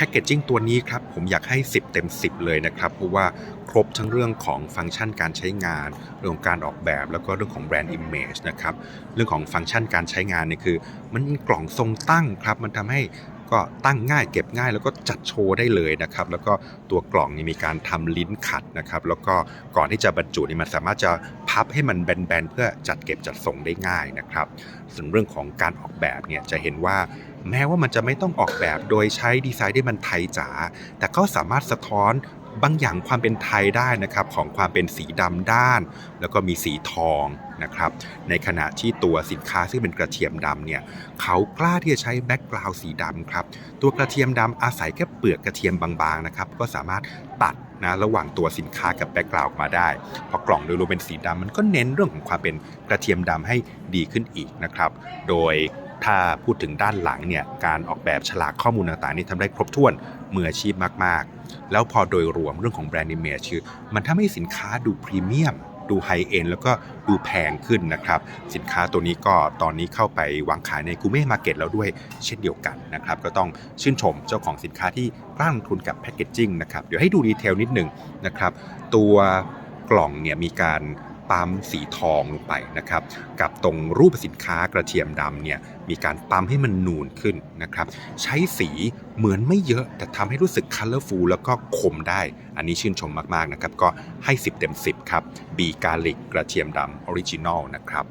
แพ็กเกจจิ้งตัวนี้ครับผมอยากให้ 10 เต็ม 10 เลยนะครับเพราะว่าครบทั้งเรื่องของฟังก์ชันการใช้งานเรื่องของการออกแบบ แล้วก็เรื่องของแบรนด์อิมเมจนะครับเรื่องของฟังก์ชันการใช้งานเนี่ยคือ มันกล่องทรงตั้งครับมันทำให้ก็ตั้งง่ายเก็บง่ายแล้วก็จัดโชว์ได้เลยนะครับ แล้วก็ตัวกล่องนี่มีการทำลิ้นขัดนะครับ แล้วก็ก่อนที่จะบรรจุนี่มันสามารถจะพับให้มันแบนๆเพื่อจัดเก็บจัดส่งได้ง่ายนะครับ ส่วนเรื่องของการออกแบบเนี่ยจะเห็นว่า แม้ว่ามันจะไม่ต้องออกแบบโดยใช้ดีไซน์ที่มันไทยจ๋าแต่ก็สามารถสะท้อนบางอย่างความเป็นไทยได้นะครับของความเป็นสีดำด้าน แล้วก็มีสีทองนะครับในขณะที่ตัวสินค้าซึ่งเป็นกระเทียมดำเนี่ยเขากล้าที่จะใช้แบ็กกราวด์สีดำครับตัวกระเทียมดำอาศัยแค่เปลือกกระเทียมบางๆนะครับก็สามารถตัด นะระหว่างตัวสินค้ากับแบ็กกราวด์มาได้ พอกล่องโดยรวมเป็นสีดำมันก็เน้นเรื่องของความเป็นกระเทียมดำให้ดีขึ้นอีกนะครับ โดยถ้าพูดถึงด้านหลังเนี่ยการออกแบบฉลากข้อมูลต่างๆนี่ทำได้ครบถ้วนมืออาชีพมากๆ แล้วพอโดยรวมเรื่องของแบรนด์เนมเมจคือมันทำให้สินค้าดูพรีเมียม ดูไฮเอ็นแล้วก็ดูแพงขึ้นนะครับ สินค้าตัวนี้ก็ตอนนี้เข้าไปวางขายในกูเม่มาเก็ตแล้วด้วยเช่นเดียวกันนะครับ ก็ต้องชื่นชมเจ้าของสินค้าที่กล้าลงทุนกับแพคเกจจิ้งนะครับ เดี๋ยวให้ดูดีเทลนิดหนึ่งนะครับ ตัวกล่องเนี่ยมีการ ปั๊มสีทองลงไปนะครับ กับตรงรูปสินค้ากระเทียมดำเนี่ยมีการปั๊มให้มันนูนขึ้นนะครับ ใช้สีเหมือนไม่เยอะแต่ทำให้รู้สึกคัลเลอร์ฟูลแล้วก็คมได้ อันนี้ชื่นชมมาก ๆ นะครับ ก็ให้ 10 เต็ม 10 ครับ บีกาลิกกระเทียมดำออริจินอลนะครับ